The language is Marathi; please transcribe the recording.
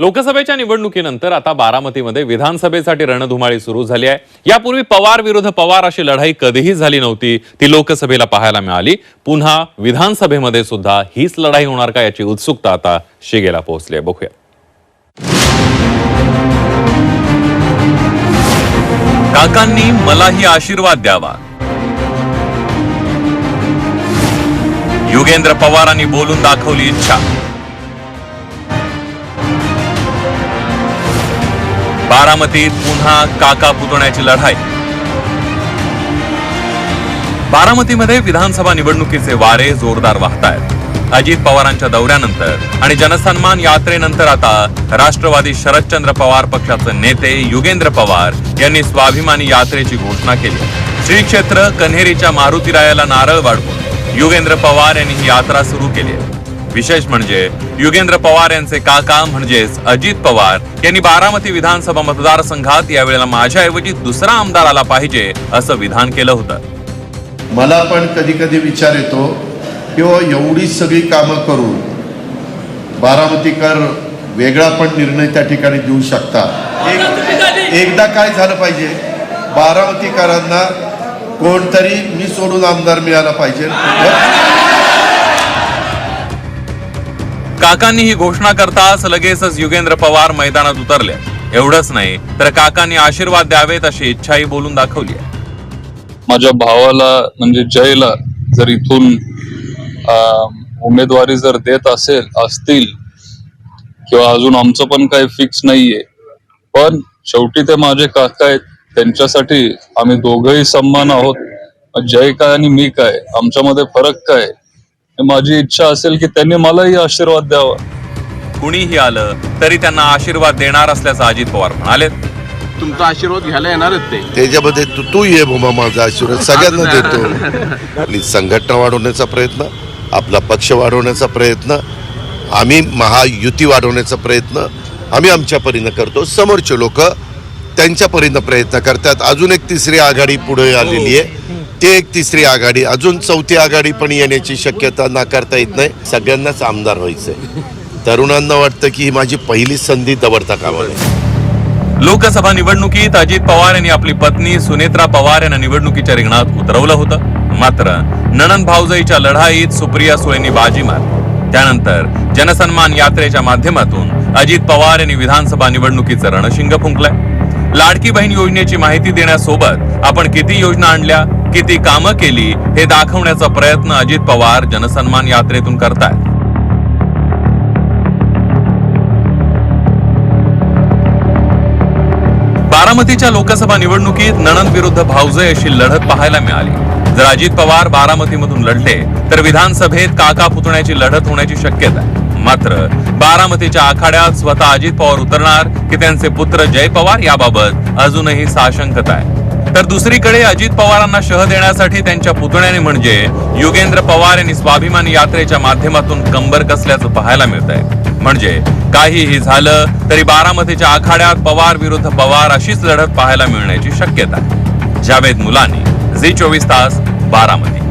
लोकसभेच्या निवडणुकीनंतर आता बारामतीमध्ये विधानसभेसाठी रणधुमाळी सुरू झाली आहे. यापूर्वी पवार विरुद्ध पवार अशी लढाई कधीही झाली नव्हती ती लोकसभेला पाहायला मिळाली. पुन्हा विधानसभेमध्ये सुद्धा हीच लढाई होणार का याची उत्सुकता आता शिगेला पोहोचली आहे बघूया. काकांनी मलाही आशीर्वाद द्यावा. युगेंद्र पवारांनी बोलून दाखवली इच्छा. बारामतीत पुन्हा काका पुतण्याची लढाई. बारामतीमध्ये विधानसभा निवडणुकीचे वारे जोरदार वाहत आहेत अजित पवारांच्या दौऱ्यानंतर आणि जनसन्मान यात्रेनंतर आता राष्ट्रवादी शरदचंद्र पवार पक्षाचे नेते युगेंद्र पवार यांनी स्वाभिमानी यात्रेची घोषणा केली. श्री क्षेत्र कन्हेरीच्या मारुतीरायाला नारळ वाढवून युगेंद्र पवार यांनी ही यात्रा सुरू केली आहे. विशेष म्हणजे युगेंद्र पवार यांचे काका म्हणजेच अजित पवार यांनी बारामती विधानसभा मतदारसंघात यावेळेला माझ्याऐवजी दुसरा आमदार आला पाहिजे असं विधान केलं होतं. मला पण कधी कधी विचार येतो किंवा हो, एवढी सगळी कामं करून बारामतीकर वेगळा पण निर्णय त्या ठिकाणी देऊ शकता एक एकदा काय झालं पाहिजे बारामतीकरांना कोणतरी मी सोडून आमदार मिळाला पाहिजे. काकांनी ही घोषणा करताच लगेचच युगेंद्र पवार मैदानात उतरले. एवढंच नाही तर काकांनी आशीर्वाद द्यावेत अशी इच्छाही बोलून दाखवली आहे. माझ्या भावाला म्हणजे जयला जर इथून उमेदवारी जर देत असेल असतील किंवा अजून आमचं पण काही फिक्स नाहीये. पण शेवटी ते माझे काका आहेत त्यांच्यासाठी आम्ही दोघंही सन्मान आहोत. जय काय आणि मी काय? आमच्यामध्ये फरक काय? माझी इच्छा असेल की त्यांनी मलाही आशीर्वाद द्यावा. कुणीही आलं तरी त्यांना आशीर्वाद देणार असल्याचं अजित पवार म्हणाले तुमचा आशीर्वाद घ्यायला येणारच ते. त्याच्यामध्ये तू तू ये भूमा माझा आशीर्वाद सगळ्यांना देतो. आपली संघटना वाढवण्याचा प्रयत्न आपला पक्ष वाढवण्याचा प्रयत्न आम्ही महायुती वाढवण्याचा प्रयत्न आम्ही आमच्या परीनं करतो. समोरचे लोक त्यांच्या परीनं प्रयत्न करतात. अजून एक तिसरी आघाडी पुढे आलेली आहे. ते एक तिसरी आघाडी अजून चौथी आघाडी पण येण्याची शक्यता नाकारता येत नाही. सगळ्यांनाच आमदार व्हायचंय. तरुणांना वाटतं की ही माझी पहिली संधी दवरता कामा नये. लोकसभा निवडणुकीत अजित पवार यांनी आपली पत्नी सुनेत्रा पवार यांना निवडणुकीच्या रिंगणात उतरवलं होतं. मात्र नणंद भाऊजाईच्या लढाईत सुप्रिया सुळेंनी बाजी मारली. त्यानंतर जनसन्मान यात्रेच्या माध्यमातून अजित पवार यांनी विधानसभा निवडणुकीचं रणशिंग फुंकलंय. लाडकी बहीण योजनेची माहिती देण्यासोबत आपण किती योजना आणल्या? किती कामं केली हे दाखवण्याचा प्रयत्न अजित पवार जनसन्मान यात्रेतून करतायत. बारामतीच्या लोकसभा निवडणुकीत नणंद विरुद्ध भाऊजय अशी लढत पाहायला मिळाली. जर अजित पवार बारामतीमधून लढले तर विधानसभेत काका पुतण्याची लढत होण्याची शक्यता आहे. मात्र बारामतीच्या आखाड्यात स्वतः अजित पवार उतरणार की त्यांचे पुत्र जय पवार याबाबत अजूनही साशंकता आहे. तर दुसरीकडे अजित पवारांना शह देण्यासाठी त्यांच्या पुतण्याने म्हणजे युगेंद्र पवार यांनी स्वाभिमान यात्रेच्या माध्यमातून कंबर कसल्याचं पाहायला मिळत आहे म्हणजे काहीही झालं तरी बारामतीच्या आखाड्यात पवार विरुद्ध पवार अशीच लढत पाहायला मिळण्याची शक्यता आहे. जावेद मुलानी झी चोवीस तास बारामती.